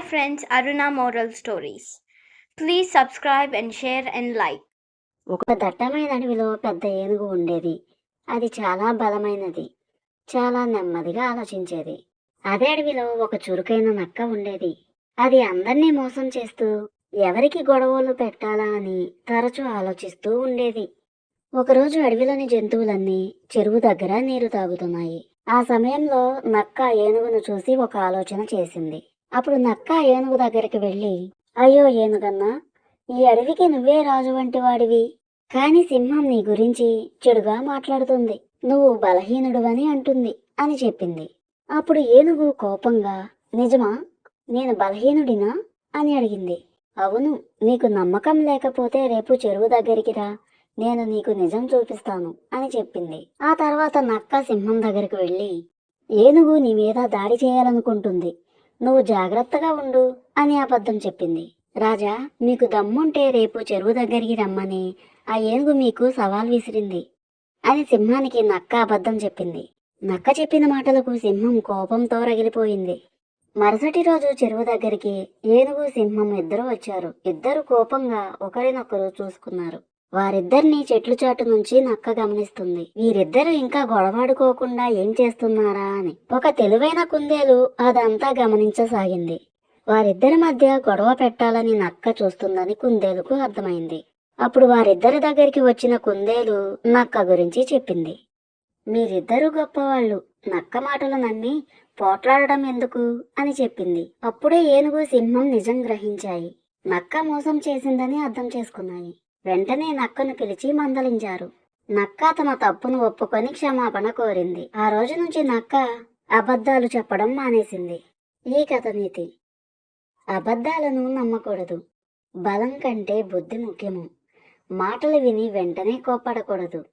Friends Aruna moral stories please subscribe and share and like ఒక దట్టమైన అడవిలో పెద్ద ఏనుగు ఉండేది. అది చాలా బలమైనది. చాలా నెమ్మదిగా ఆలోచించేది. అదే అడవిలో ఒక చురుకైన నక్క ఉండేది. అది అందరినీ మోసం చేస్తూ ఎవరికి గొడవలు పెట్టాలా అని తరచూ ఆలోచిస్తూ ఉండేది. ఒకరోజు అడవిలోని జంతువులన్నీ చెరువు దగ్గర నీరు తాగుతున్నాయి. ఆ సమయంలో నక్క ఏనుగును చూసి ఒక ఆలోచన చేసింది. అప్పుడు నక్క ఏనుగు దగ్గరికి వెళ్ళి అయ్యో ఏనుగన్నా ఈ అడవికి నువ్వే రాజు వంటి వాడివి. కాని సింహం నీ గురించి చెడుగా మాట్లాడుతుంది. నువ్వు బలహీనుడువని అంటుంది అని చెప్పింది. అప్పుడు ఏనుగు కోపంగా నిజమా? నేను బలహీనుడినా? అని అడిగింది. అవును నీకు నమ్మకం లేకపోతే రేపు చెరువు దగ్గరికి రా. నేను నీకు నిజం చూపిస్తాను అని చెప్పింది. ఆ తర్వాత నక్క సింహం దగ్గరికి వెళ్ళి ఏనుగు నీ మీద దాడి చేయాలనుకుంటుంది. నువ్వు జాగ్రత్తగా ఉండు అని అబద్ధం చెప్పింది. రాజా మీకు దమ్ముంటే రేపు చెరువు దగ్గరికి రమ్మని ఆ ఏనుగు మీకు సవాల్ విసిరింది అని సింహానికి నక్క అబద్ధం చెప్పింది. నక్క చెప్పిన మాటలకు సింహం కోపంతో రగిలిపోయింది. మరుసటి రోజు చెరువు దగ్గరికి ఏనుగు సింహం ఇద్దరు వచ్చారు. ఇద్దరు కోపంగా ఒకరినొకరు చూసుకున్నారు. వారిద్దరిని చెట్లు చాటు నుంచి నక్క గమనిస్తుంది. వీరిద్దరూ ఇంకా గొడవాడుకోకుండా ఏం చేస్తున్నారా అని. ఒక తెలివైన కుందేలు అదంతా గమనించసాగింది. వారిద్దరి మధ్య గొడవ పెట్టాలని నక్క చూస్తుందని కుందేలుకు అర్థమైంది. అప్పుడు వారిద్దరి దగ్గరికి వచ్చిన కుందేలు నక్క గురించి చెప్పింది. మీరిద్దరూ గొప్పవాళ్ళు. నక్క మాటలు నమ్మి పోట్లాడడం ఎందుకు? అని చెప్పింది. అప్పుడే ఏనుగు సింహం నిజం గ్రహించాయి. నక్క మోసం చేసిందని అర్థం చేసుకున్నాయి. వెంటనే నక్కను పిలిచి మందలించారు. నక్క తన తప్పును ఒప్పుకొని క్షమాపణ కోరింది. ఆ రోజు నుంచి నక్క అబద్ధాలు చెప్పడం మానేసింది. ఈ కథ నీతి. అబద్ధాలను నమ్మకూడదు. బలం కంటే బుద్ధి ముఖ్యము. మాటలు విని వెంటనే కోప్పడకూడదు.